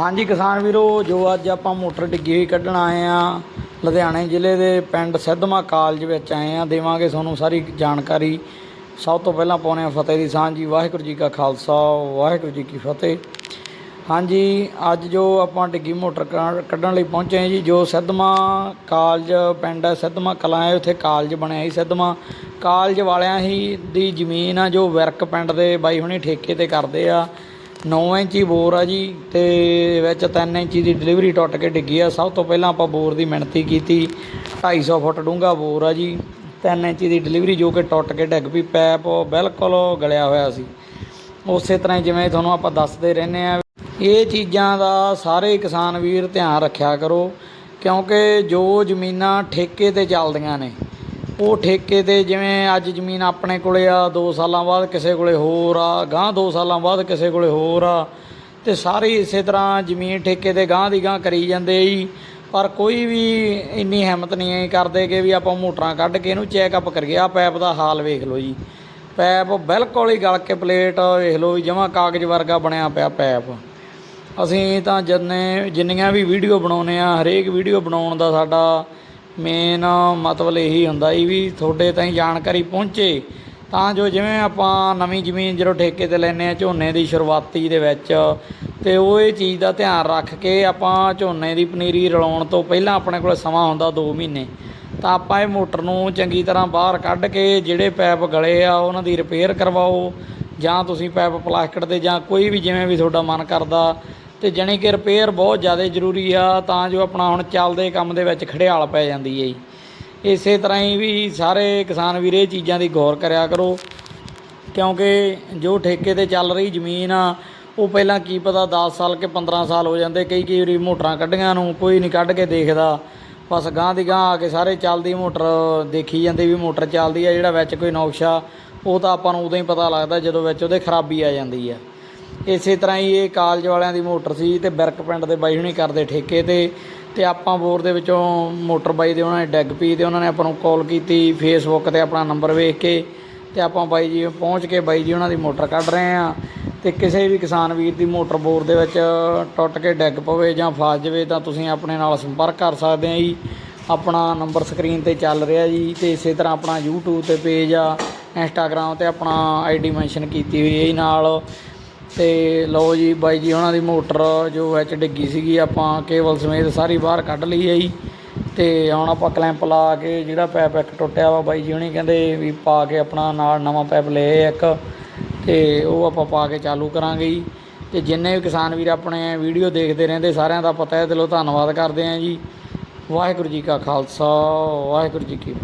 ਹਾਂਜੀ ਕਿਸਾਨ ਵੀਰੋ, ਜੋ ਅੱਜ ਆਪਾਂ ਮੋਟਰ ਡਿੱਗੀ ਹੋਈ ਕੱਢਣ ਆਏ ਆ, ਲੁਧਿਆਣੇ ਜ਼ਿਲ੍ਹੇ ਦੇ ਪਿੰਡ ਸਿੱਧਮਾ ਕਾਲਜ ਵਿੱਚ ਆਏ ਆ, ਦੇਵਾਂਗੇ ਤੁਹਾਨੂੰ ਸਾਰੀ ਜਾਣਕਾਰੀ। ਸਭ ਤੋਂ ਪਹਿਲਾਂ ਪਾਉਣੇ ਆ ਫਤਿਹ ਦੀ ਸਾਂਝੀ ਵਾਹਿਗੁਰੂ ਜੀ ਕਾ ਖਾਲਸਾ, ਵਾਹਿਗੁਰੂ ਜੀ ਕੀ ਫਤਿਹ। ਹਾਂਜੀ, ਅੱਜ ਜੋ ਆਪਾਂ ਡਿੱਗੀ ਮੋਟਰ ਕ- ਕੱਢਣ ਲਈ ਪਹੁੰਚੇ ਹਾਂ ਜੀ, ਜੋ ਸਿੱਧਮਾ ਕਾਲਜ ਪਿੰਡ ਹੈ, ਸਿੱਧਮਾ ਕਲਾਂ ਹੈ, ਉੱਥੇ ਕਾਲਜ ਬਣਿਆ ਸੀ ਸਿੱਧਮਾ। ਕਾਲਜ ਵਾਲਿਆਂ ਹੀ ਦੀ ਜ਼ਮੀਨ ਆ, ਜੋ ਵਿਰਕ ਪਿੰਡ ਦੇ ਬਾਈ ਹੁਣੀ ਠੇਕੇ ਤੇ ਕਰਦੇ ਆ। 9 ਇੰਚੀ ਬੋਰ ਆ ਜੀ ਤੇ ਵਿੱਚ 3 ਇੰਚੀ ਦੀ ਡਿਲੀਵਰੀ ਟੁੱਟ ਕੇ ਡਿੱਗੀ ਆ। ਸਭ ਤੋਂ ਪਹਿਲਾਂ ਆਪਾਂ ਬੋਰ ਦੀ ਮਿਣਤੀ ਕੀਤੀ। 250 ਫੁੱਟ ਡੂੰਘਾ ਬੋਰ ਆ ਜੀ। 3 ਇੰਚੀ ਦੀ ਡਿਲੀਵਰੀ ਜੋ ਕਿ ਟੁੱਟ ਕੇ ਡਿੱਗ ਪਈ ਪੈਪ ਬਿਲਕੁਲ ਗਲਿਆ ਹੋਇਆ ਸੀ। ਉਸੇ ਤਰ੍ਹਾਂ ਹੀ ਜਿਵੇਂ ਤੁਹਾਨੂੰ ਆਪਾਂ ਦੱਸਦੇ ਰਹਿੰਦੇ ਆ ਇਹ ਚੀਜ਼ਾਂ ਦਾ ਸਾਰੇ ਕਿਸਾਨ ਵੀਰ ਧਿਆਨ ਰੱਖਿਆ ਕਰੋ। ਕਿਉਂਕਿ ਜੋ ਜ਼ਮੀਨਾਂ ਠੇਕੇ ਤੇ ਚੱਲਦੀਆਂ ਨੇ ਉਹ ਠੇਕੇ ਤੇ ਜਿਵੇਂ ਅੱਜ ਜ਼ਮੀਨ ਆਪਣੇ ਕੋਲੇ ਆ 2 ਸਾਲਾਂ ਬਾਅਦ ਕਿਸੇ ਕੋਲੇ ਹੋਰ ਆ ਗਾਂ 2 ਸਾਲਾਂ ਬਾਅਦ ਕਿਸੇ ਕੋਲੇ ਹੋਰ ਆ, ਤੇ ਸਾਰੇ ਇਸੇ ਤਰ੍ਹਾਂ ਜ਼ਮੀਨ ਠੇਕੇ ਤੇ ਗਾਂ ਦੀ ਗਾਂ ਕਰੀ ਜਾਂਦੇ ਜੀ। ਪਰ ਕੋਈ ਵੀ ਇੰਨੀ ਹਿੰਮਤ ਨਹੀਂ ਕਰਦੇ ਕਿ ਵੀ ਆਪਾਂ ਮੋਟਰਾਂ ਕੱਢ ਕੇ ਇਹਨੂੰ ਚੈੱਕਅਪ ਕਰੀਏ। ਆ ਪੈਪ ਦਾ ਹਾਲ ਵੇਖ ਲਓ ਜੀ। ਪੈਪ ਬਿਲਕੁਲ ਹੀ ਗਲ ਕੇ ਪਲੇਟ ਵੇਖ ਲਓ ਵੀ ਜਮਾਂ ਕਾਗਜ਼ ਵਰਗਾ ਬਣਿਆ ਪਿਆ ਪੈਪ ਅਸੀਂ ਤਾਂ ਜਿੰਨੇ ਜਿੰਨੀਆਂ ਵੀ ਵੀਡੀਓ ਬਣਾਉਨੇ ਆ ਹਰੇਕ ਵੀਡੀਓ ਬਣਾਉਣ ਦਾ ਸਾਡਾ ਮੇਨ ਮਤਲਬ ਇਹੀ ਹੁੰਦਾ ਜੀ ਵੀ ਤੁਹਾਡੇ ਤਾਈਂ ਜਾਣਕਾਰੀ ਪਹੁੰਚੇ। ਤਾਂ ਜੋ ਜਿਵੇਂ ਆਪਾਂ ਨਵੀਂ ਜ਼ਮੀਨ ਜਦੋਂ ਠੇਕੇ ਤੇ ਲੈਨੇ ਆ ਝੋਨੇ ਦੀ ਸ਼ੁਰੂਆਤੀ ਦੇ ਵਿੱਚ, ਤੇ ਉਹ ਇਹ ਚੀਜ਼ ਦਾ ਧਿਆਨ ਰੱਖ ਕੇ ਆਪਾਂ ਝੋਨੇ ਦੀ ਪਨੀਰੀ ਰਲਾਉਣ ਤੋਂ ਪਹਿਲਾਂ ਆਪਣੇ ਕੋਲ ਸਮਾਂ ਹੁੰਦਾ 2 ਮਹੀਨੇ। ਤਾਂ ਆਪਾਂ ਇਹ ਮੋਟਰ ਨੂੰ ਚੰਗੀ ਤਰ੍ਹਾਂ ਬਾਹਰ ਕੱਢ ਕੇ, ਜਿਹੜੇ ਪੈਪ ਗਲੇ ਆ, ਉਹਨਾਂ ਦੀ ਰਿਪੇਅਰ ਕਰਵਾਓ। ਜਾਂ ਤੁਸੀਂ ਪੈਪ ਪਲਾਸਟਿਕ ਦੇ ਜਾਂ ਕੋਈ ਵੀ ਜਿਵੇਂ ਵੀ ਤੁਹਾਡਾ ਮਨ ਕਰਦਾ ਤੇ ਜਾਣੀ ਕਿ ਰਿਪੇਅਰ ਬਹੁਤ ਜ਼ਿਆਦਾ ਜ਼ਰੂਰੀ ਆ, ਤਾਂ ਜੋ ਆਪਣਾ ਹੁਣ ਚੱਲਦੇ ਕੰਮ ਦੇ ਵਿੱਚ ਖੜਿਆਲ ਪੈ ਜਾਂਦੀ ਹੈ ਜੀ। ਇਸੇ ਤਰ੍ਹਾਂ ਹੀ ਵੀ ਸਾਰੇ ਕਿਸਾਨ ਵੀਰ ਇਹ ਚੀਜ਼ਾਂ ਦੀ ਗੌਰ ਕਰਿਆ ਕਰੋ, ਕਿਉਂਕਿ ਜੋ ਠੇਕੇ ਤੇ ਚੱਲ ਰਹੀ ਜ਼ਮੀਨ ਆ, ਉਹ ਪਹਿਲਾਂ ਕੀ ਪਤਾ 10 ਸਾਲ ਕਿ 15 ਸਾਲ ਹੋ ਜਾਂਦੇ, ਕਈ ਕਈ ਵਾਰੀ ਮੋਟਰਾਂ ਕੱਢੀਆਂ ਨੂੰ, ਕੋਈ ਨਹੀਂ ਕੱਢ ਕੇ ਦੇਖਦਾ। ਬਸ ਗਾਂ ਦੀ ਗਾਂ ਆ ਕੇ ਸਾਰੇ ਚੱਲਦੀ ਮੋਟਰ, ਦੇਖੀ ਜਾਂਦੇ ਵੀ ਮੋਟਰ ਚੱਲਦੀ ਆ, ਜਿਹੜਾ ਵਿੱਚ ਕੋਈ ਨੌਕਸ਼ਾ, ਉਹ ਤਾਂ ਆਪਾਂ ਨੂੰ ਉਦੋਂ ਹੀ ਪਤਾ ਲੱਗਦਾ ਜਦੋਂ ਵਿੱਚ ਉਹਦੇ ਖਰਾਬੀ ਆ ਜਾਂਦੀ ਆ। ਇਸੇ ਤਰ੍ਹਾਂ ਹੀ ਇਹ ਕਾਲਜ ਵਾਲਿਆਂ ਦੀ ਮੋਟਰ ਸੀ ਤੇ ਬਿਰਕ ਪਿੰਡ ਦੇ ਬਾਈ ਹੁਣੀ ਕਰਦੇ ਠੇਕੇ ਤੇ ਤੇ ਆਪਾਂ ਬੋਰ ਦੇ ਵਿੱਚੋਂ ਮੋਟਰ ਬਾਈ ਦੇ ਉਹਨਾਂ ਨੇ ਡੈਗ ਪੀ ਤੇ ਉਹਨਾਂ ਨੇ ਆਪਾਂ ਨੂੰ ਕਾਲ ਕੀਤੀ ਫੇਸਬੁੱਕ ਤੇ ਆਪਣਾ ਨੰਬਰ ਵੇਖ ਕੇ ਤੇ ਆਪਾਂ ਬਾਈ ਜੀ ਪਹੁੰਚ ਕੇ ਬਾਈ ਜੀ ਉਹਨਾਂ ਦੀ ਮੋਟਰ ਕੱਢ ਰਹੇ ਆ ਤੇ ਕਿਸੇ ਵੀ ਕਿਸਾਨ ਵੀਰ ਦੀ ਮੋਟਰ ਬੋਰ ਦੇ ਵਿੱਚ ਟੁੱਟ ਕੇ ਡਿੱਗ ਪਵੇ ਜਾਂ ਫਸ ਜਾਵੇ ਤਾਂ ਤੁਸੀਂ ਆਪਣੇ ਨਾਲ ਸੰਪਰਕ ਕਰ ਸਕਦੇ ਆ ਜੀ। ਆਪਣਾ ਨੰਬਰ ਸਕਰੀਨ ਤੇ ਚੱਲ ਰਿਹਾ ਜੀ ਤੇ ਇਸੇ ਤਰ੍ਹਾਂ ਆਪਣਾ YouTube ਤੇ ਪੇਜ ਆ, Instagram ਤੇ ਆਪਣਾ ਆਈਡੀ ਮੈਂਸ਼ਨ ਕੀਤੀ ਹੋਈ ਹੈ ਜੀ ਨਾਲ। ਤੇ ਲਓ ਜੀ ਬਾਈ ਜੀ ਉਹਨਾਂ ਦੀ ਮੋਟਰ ਜੋ ਵਿੱਚ ਡਿੱਗੀ ਸੀਗੀ, ਆਪਾਂ ਕੇਬਲ ਸਮੇਤ ਸਾਰੀ ਬਾਹਰ ਕੱਢ ਲਈ ਹੈ ਜੀ। ਤੇ ਹੁਣ ਆਪਾਂ ਕਲੈਂਪ ਲਾ ਕੇ ਜਿਹੜਾ ਪੈਪ ਇੱਕ ਟੁੱਟਿਆ ਵਾ ਬਾਈ ਜੀ, ਉਹਨੇ ਕਹਿੰਦੇ ਵੀ ਪਾ ਕੇ ਆਪਣਾ ਨਾਲ ਨਵਾਂ ਪੈਪ ਲਏ ਇੱਕ। ਤੇ ਉਹ ਆਪਾਂ ਪਾ ਕੇ ਚਾਲੂ ਕਰਾਂਗੇ ਜੀ। ਤੇ ਜਿੰਨੇ ਵੀ ਕਿਸਾਨ ਵੀਰ ਆਪਣੇ ਵੀਡੀਓ ਦੇਖਦੇ ਰਹਿੰਦੇ, ਸਾਰਿਆਂ ਦਾ ਪਤਾ ਹੈ। ਦਿਲੋਂ ਧੰਨਵਾਦ ਕਰਦੇ ਹਾਂ ਜੀ। ਵਾਹਿਗੁਰੂ ਜੀ ਕਾ ਖਾਲਸਾ, ਵਾਹਿਗੁਰੂ ਜੀ ਕੀ